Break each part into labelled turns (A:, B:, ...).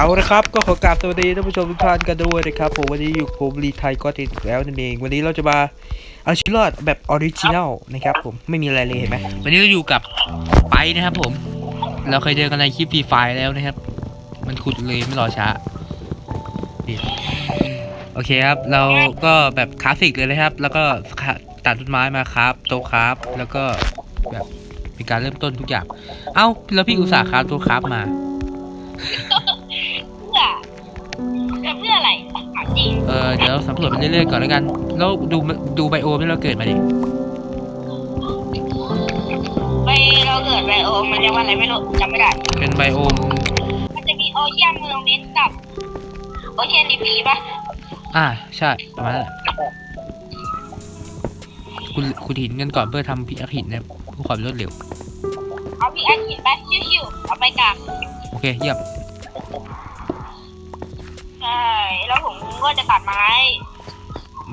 A: เอาละครับก็ขอกราบสวัสดีท่านผู้ชมทุกท่านกันด้วยนะครับผมวันนี้อยู่ผมรีไทยก็ติดแล้วนั่นเองวันนี้เราจะมาเอาชีวิตรอดแบบออริจินัลนะครับผมไม่มีอะไรเลยเห็นไหมวันนี้เราอยู่กับไปนะครับผม เราเคยเจอกันในคลิปฟรีไฟแล้วนะครับ มันขุดเลยไม่รอช้าโอเคครับเราก็แบบคลาสสิกเลยนะครับ แล้วก็ตัดต้นไม้มาครับโตครับ แล้วก็แบบเป็นการเริ่มต้นทุกอย่าง เอ้าแล้วพี่อุตส่าห์ครับโตครับมา
B: เออ
A: เดี๋ยวสำรวจไปเรื่อยๆก่อนแล้วกัน แล้วดูดูไบโอมที่เราเกิดมาดิ
B: ไปเราเกิดไบโอมมันเรียกว่าอะไรไม่รู้จำไม่ได้
A: เป็นไบโอม
B: มันจะมีโอเชียนเมืองเมสกับโอเชียนดีพีป่ะ
A: อ่าใช่ประมาณนั้นแหละคุณคุณหินกันก่อนเพื่อทำพิอักหินนะเพื่อความรวดเร็ว
B: เอาพี่อันหินไปชิวๆเอาไปกลาง
A: โอเคเยี่ยม
B: ใช่ แล้วผมก็จะตัดไม้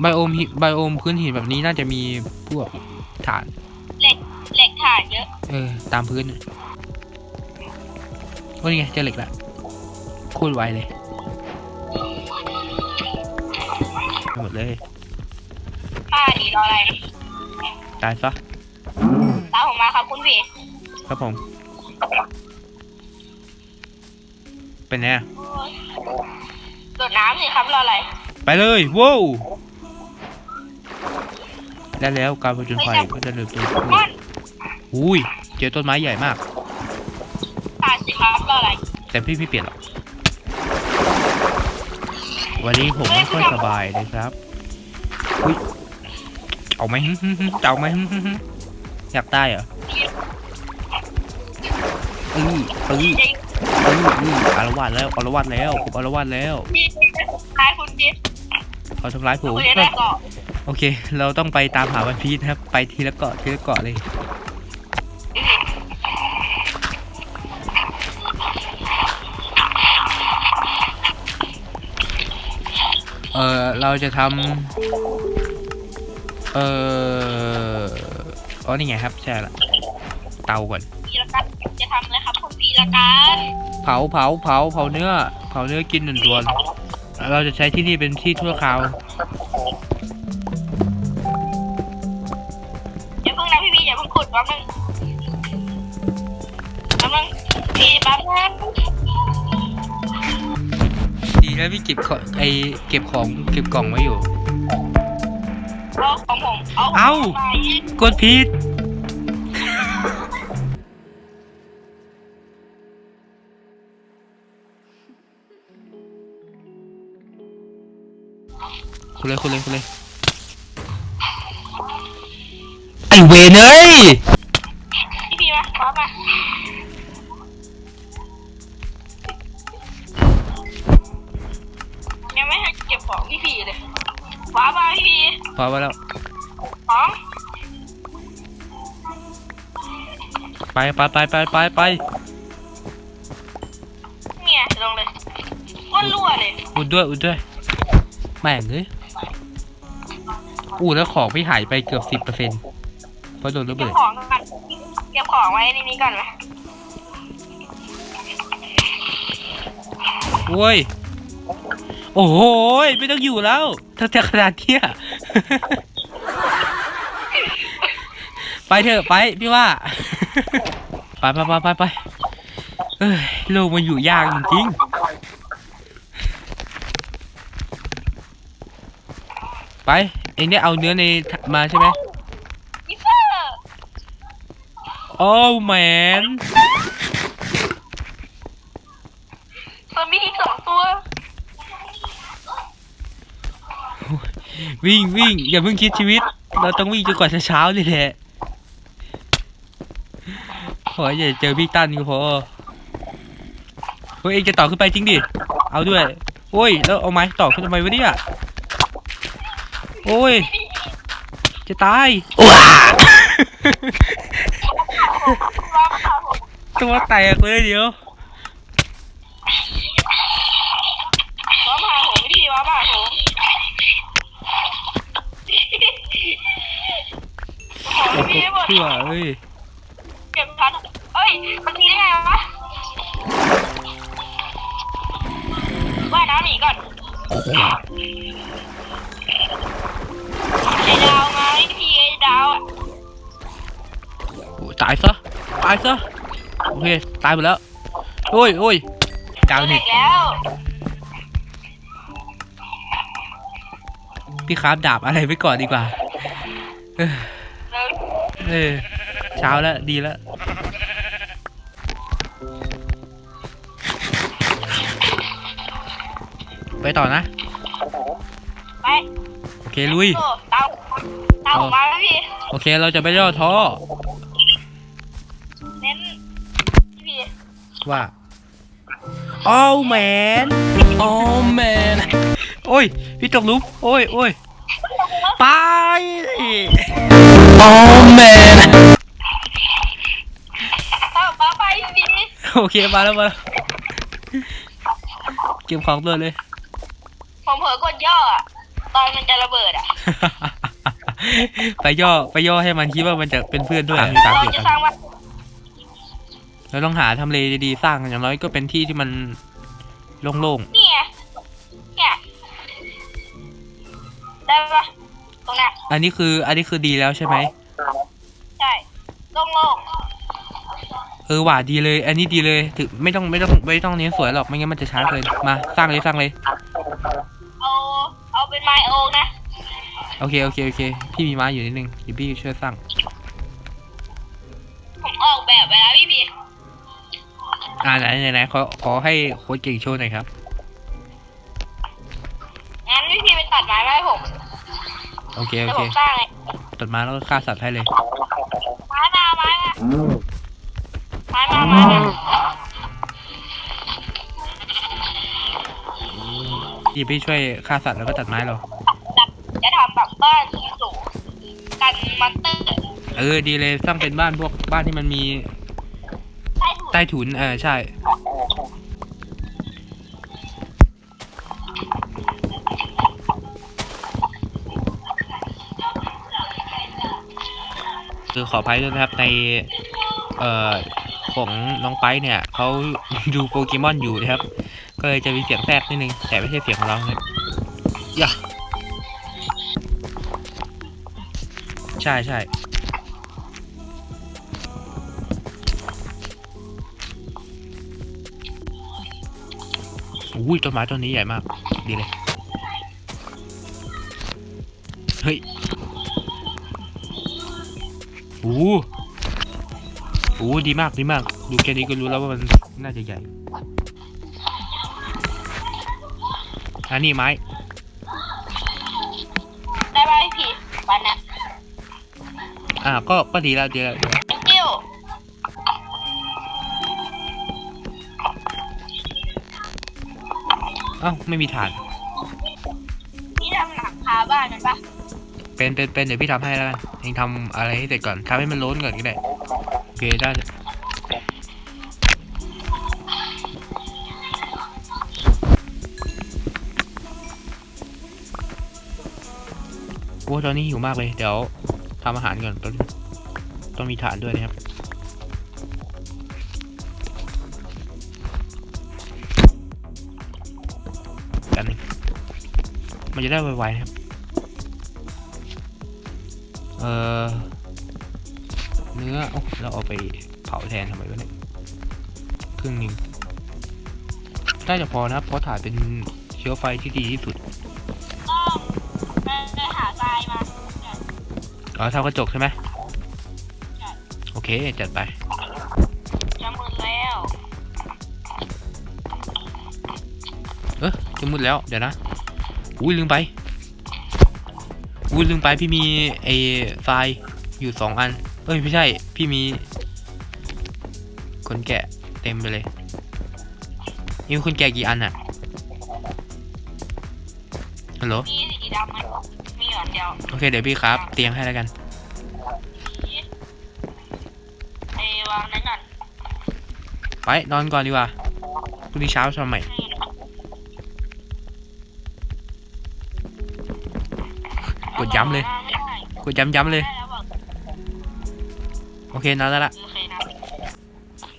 A: ไบโอมหิไบโอมพื้นหินแบบนี้น่าจะมีพวกฐาน
B: เหล็ก เหล็กถ่านเยอะ
A: เออ ตามพื้นน่ะโอ้นี่ไงเจอเหล็กละโคตรไวเลยหมดเลย
B: ผ้าหนีรออะไร
A: ตายซะ
B: ตามผมมาครับคุณพี่
A: ครับผม เป็นไงอะ
B: โอ้ย โดดน้ำสิครับรออะไร
A: ไปเลยว้าวได้แล้วการผจญภัยก็จะเริ่มต้นขึ้น
B: ม่อน
A: อุ้ยเจอต้นไม้ใหญ่มาก
B: ถ่านสิครับรออะไร
A: แต่พี่ไม่เปลี่ยนหรอกวันนี้ผมไม่ค่อยสบายเลยครับอุ้ยเอาไหมหึหึหึจะเอาไหมหึหึหึอยากได้เหรออืออือ
B: จริง
A: อือารวาสแล้วอารวาสแล้วผมอารวาสแล้ว
B: พี่ทำร้ายคุณจิ๊บ
A: เขาทำร้ายผม
B: คุยได้ก่อน
A: โอเค เราต้องไปตามหาวันพีชนะครับ ไปทีละเกาะทีละเกาะเลย เออเราจะทำเอออ๋อนี่ไงครับ ใช่ละ เตาก่อ
B: น
A: เผาเผาเผาเผาเนื้อ เผาเนื้อกินด่วนๆเราจะใช้ที่นี่เป็นที่ชั่วคราว
B: อย่าเพิ่งนะพี่พีอย่าเพิ่งขุดแป๊บนึงแป๊บนึงพี่แป๊บนึง
A: ดีแล้วพี่เก็บของไอเก็บของเก็บกล่องไว้อยู่
B: เอาของผมเอาของ
A: เอ้า
B: ผมไป
A: กดผิด คุณเลยคุณเลยคุณเลยไอเวนเอ้ย
B: พี่พีมาขอมายังไม่ให้เก็บของพี่พีเลยว้ามาพี่พี
A: พอมาแล้ว
B: ของ
A: ไปไปไปไปไปไป
B: เนี่ยลงเลยก้นรั่วเลย
A: อุดด้วยอุดด้วยแม่งเลย อู้แล้วของพี่หายไปเกือบสิบเปอร์เซ็นต์เพราะโดนระ
B: เก็
A: เบิ
B: บ
A: ด
B: ของก่อนเก็บของไว้ในนี้ก่อนไหม
A: โอ้ย โอ้โหยไม่ต้องอยู่แล้ว ถ้าจะขนาดเที่ย ไปเถอะไปพี่ว่า ไปไปไปไปไปเอ้ยโลกมันอยู่ยากจริงๆไป เองได้เอาเนื้อในมาใช่ไหม
B: ยิปเปอร์
A: โอ้แมน
B: ซอมบี้อีกสองตัว
A: วิ่งวิ่งอย่าเพิ่งคิดชีวิต เราต้องวิ่งจนกว่าจะเช้าเลยแหละขออย่าเจอพี่ตั้นก็พอเฮ้ยเองจะต่อขึ้นไปจริงดิ เอาด้วย โอ้ย แล้วเอาไม้ต่อขึ้นทำไมวะเนี่ย โอ้ย จะตายว้า
B: ว้ามาหาผม
A: ตัวแตกเลยเดี๋ยว
B: ว้ามาหาผมพี่ว้ามาหาผมของ
A: โอ้โห
B: พี่ไม่หมด
A: เชื่อเอ้ย
B: เก็บทันเอ้ย มันมีได้ไงวะหนีก่อน ไอ้ดาวไงพี่ไอ้ดาวอะ
A: โอ้ตายซะ ตายซะ โอเค ตายหมดแล้ว โอ้ยโอ้ยดาว
B: เจอ
A: เน็
B: เด็
A: ต
B: กแล้ว
A: พี่ครับดาบอะไรไว้ก่อนดีกว่า เออ
B: แล้ว
A: เออเช้าแล้ว ดีแล้ว ไปต่อนะ
B: ไป
A: โอเคลุย
B: โอ้ ตามตามผมมาแล้วพี่
A: โอเคเราจะไม่ย่อท้อ
B: เน้นพี่
A: ว่า Oh man Oh man โอ้ย พี่ตกหลุมโอ้ยโอ้ยไป Oh man
B: ตามมาไปพี่
A: โอเคมาแล้วมาแล้วเก็บของตัวเลย
B: ผมเผลอกดย่ออะตอนมันจะระเบิดอะ
A: ไปย่อไปย่อให้มันคิดว่ามันจะเป็นเพื่อนด้วยอะตาม
B: เรา
A: เกี่ยว
B: จะ
A: กัน
B: สร้างบ้าน
A: เราต้องหาทำเลดีๆสร้างอย่างน้อยก็เป็นที่ที่มันโล่ง
B: นี่ไงเนี่ยได้ปะตรงเนี้ย
A: ๆ อันนี้คือ อันนี้คือดีแล้วใช่ไหม
B: ใช่โล่ง
A: เออว่าดีเลย อันนี้ดีเลยถึงไม่ต้องไม่ต้องไม่ต้องเน้นสวยหรอกไม่งั้นมันจะช้าเกินมา สร้างเลยสร้างเลย
B: ๆเอาเอาเป็นไม้โอ๊กนะ
A: โอเคโอเคโอเค พี่มีไม้อยู่นิดนึงเดี๋ยวพี่ช่วยสร้าง
B: ผมออกแบบไปแล้วพี่พี่
A: อ่าไหนไหนไหนขอขอให้โค้ชเก่งโชว์หน่อยครับ
B: งั้นพี่พี่ไปตัดไม้มาให้ผม
A: โอเค
B: แล้
A: โอ
B: วผ
A: เค
B: มสร้างไง
A: ตัดไม้แล้วก็ฆ่าสัตว์ให้เลย
B: ไม้มาไม้มาไม้มาไม้มา
A: พี่พี่ช่วยฆ่าสัตว์แล้วก็ตัดไม้เรา
B: จะทำแบบบ้านสูงๆกันมอนเตอร์
A: เออดีเลยสร้างเป็นบ้านพวกบ้านที่มันมี
B: ใต้ถุน
A: ใต้ถุนเออใช่ คือขออภัยด้วยนะครับใน เอ่อของน้องไปเนี่ยเขาดูโปเกมอนอยู่นะครับ ก็เลยจะมีเสียงแทรกนิดนึง แต่ไม่ใช่เสียงของเรานะย่ ใช่ใช่อุ้ยต้นไม้ต้นนี้ใหญ่มาก ดีเลย เฮ้ยโอ้โหโอ้โหดีมากดีมาก ดูแค่นี้ก็รู้แล้วว่ามันน่าจะใหญ่อันนี้ไม้ อ่าก็ก็ดีแล้วดีแล้วดีแล้ว
B: กิ้ว
A: เอ้าไม่มีฐาน
B: พี่ทำหลังคาบ้านมันปะ
A: เป็นเป็นเป็นเดี๋ยวพี่ทำให้แล้วกันเองทำอะไรให้เสร็จก่อนทำให้มันล้นก่อนก็ได้โอเคได้เลยโอ้ตอนนี้หิวมากเลย เดี๋ยว ทำอาหารก่อนต้องต้องมีฐานด้วยนะครับกันมันจะได้ไวๆนะครับ เออเนื้อเอ้เราเอาไปเผาแทนทำไมวะเนี่ยครึ่งหนึ่งน่าจะพอนะครับเพราะถ่านเป็นเชื้อไฟที่ดีที่สุด
B: อ๋
A: อทำกระจกใช่ไหมโอเค จัดไป
B: จะมืดแล้ว
A: เออจะมืดแล้ว เดี๋ยวนะ อุ้ยลืมไปอุ้ยลืมไปพี่มีไอ้ทรายอยู่สองอัน เอ้ยไม่ใช่ พี่มีคนแกะเต็มไปเลยนี่มีคนแกะกี่อันอะฮัลโหล
B: มีสีดำมันมีหย่อน เดียว
A: โอเคเดี๋ยวพี่ครับเตียงให้แล้วกัน
B: ไอ้วางนั้นก่อน
A: ไปนอนก่อนดีกว่าพรุ่งนี้เช้าทำใหม่กดย้ำเลยกดย้ำย้ำเลย
B: ได้แล้วบอก
A: โอเคนอนแล้วละ
B: โอเคนะ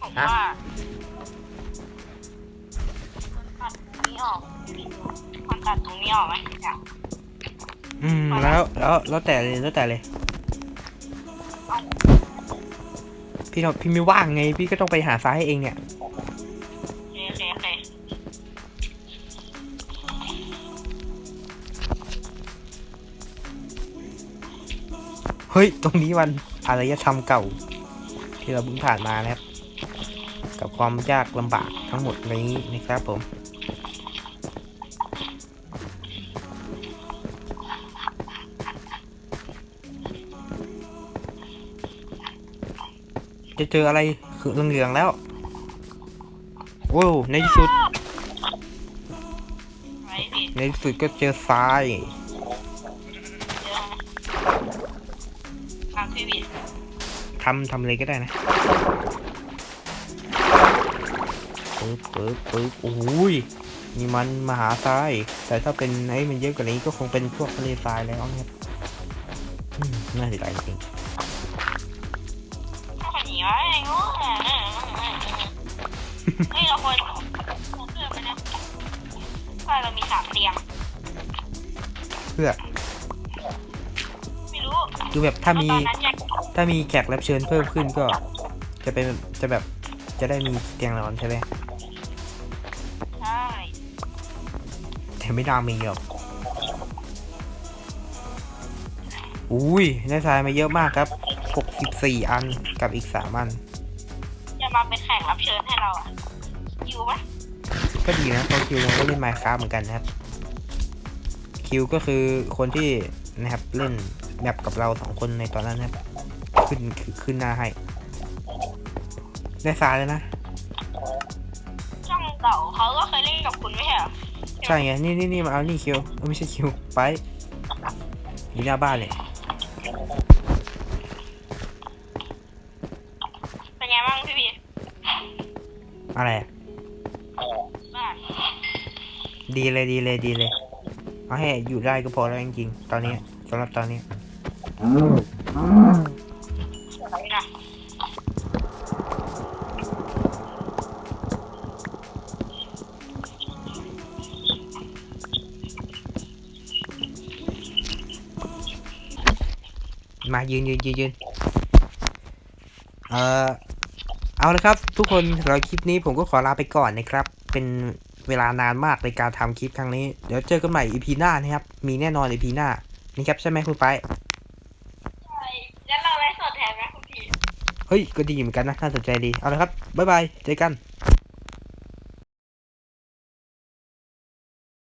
B: ผม
A: ฮะ
B: ว่ามีออกมันตัดตรงนี้ออกไหม อยาก
A: อืมแล้วแล้วแล้วแต่เลยแล้วแต่เลย พี่เราพี่ไม่ว่างไง พี่ก็ต้องไปหาซ้ายให้เองเนี่ย
B: โอเคโอเคโอเค
A: เฮ้ย ตรงนี้มันอารยธรรมเก่า ที่เราเพิ่งผ่านมานะครับ กับความยากลำบากทั้งหมดนี้นะครับผม จะเจออะไรคือเหลืองๆแล้วโอ้วในที่สุด
B: ไว้พี่
A: ในที่สุดก็เจอทราย
B: เจอทางพี่พี่
A: ทำทำอะไรก็ได้นะปึ๊บปึ๊บปึ๊บโอ้ยนี่มันมหาทราย แต่ถ้าเป็นไอ้มันเยอะกว่านี้ก็คงเป็นพวกทะเลทรายแล้วนะครับอืมน่าเสียดายจริง
B: เฮ้ยเราควรควรเพื่อนไปนะว่าเรามีสามเตียง
A: เพื่อ
B: ไม่รู้
A: คือแบบถ้ามี
B: ตอนนั้นยัง
A: ถ้ามีแขกรับเชิญเพิ่มขึ้นก็ จะเป็นจะแบบจะได้มีเตียงนอนใช่ไหม
B: ใช่
A: แต่ไม่น่ามีหรอกอุ้ยได้ทรายมาเยอะมากครับ 64 อันกับอีก 3 อัน
B: จะมาเป็นแขกรับเชิญให้เราอะอยู่ไหม
A: ก็ดีนะเพราะคิวมันก็เล่นไมค์คราฟเหมือนกันนะครับ คิวก็คือคนที่นะครับเล่นแมปกับเราสองคนในตอนนั้นนะครับ ขึ้นคือขึ้นหน้าให้ ได้ทรายแล้วนะ
B: ช่องเก่าเขาก็เคยเล่นกับคุณไม่ใช่เหรอ
A: ใช่ไงนี่นี่นี่มาเอานี่คิวเอ้ยไม่ใช่คิวไปอยู่หน้าบ้านเนี่ย
B: เป็นไงบ้างพี่พี่
A: อะไรอะดีเลยดีเลยดีเลย เอาให้อยู่ได้ก็พอแล้วจริงๆตอนนี้สำหรับตอนนี้มายืนยืนยืนยืนเอ่อ เอาละครับ ทุกคนสำหรับคลิปนี้ผมก็ขอลาไปก่อนนะครับ เป็นเวลานานมากในการทำคลิปครั้งนี้ เดี๋ยวเจอกันใหม่ EP หน้านะครับ มีแน่นอน EP หน้า นี่ครับใช่ไหมคุณไป
B: ใช่แล้วเราไลฟ์สดแทนไหมคุณพี่
A: เฮ้ย ก็ดีเหมือนกันนะ น่าสนใจดี เอาละครับ บ๊ายบาย เจอกัน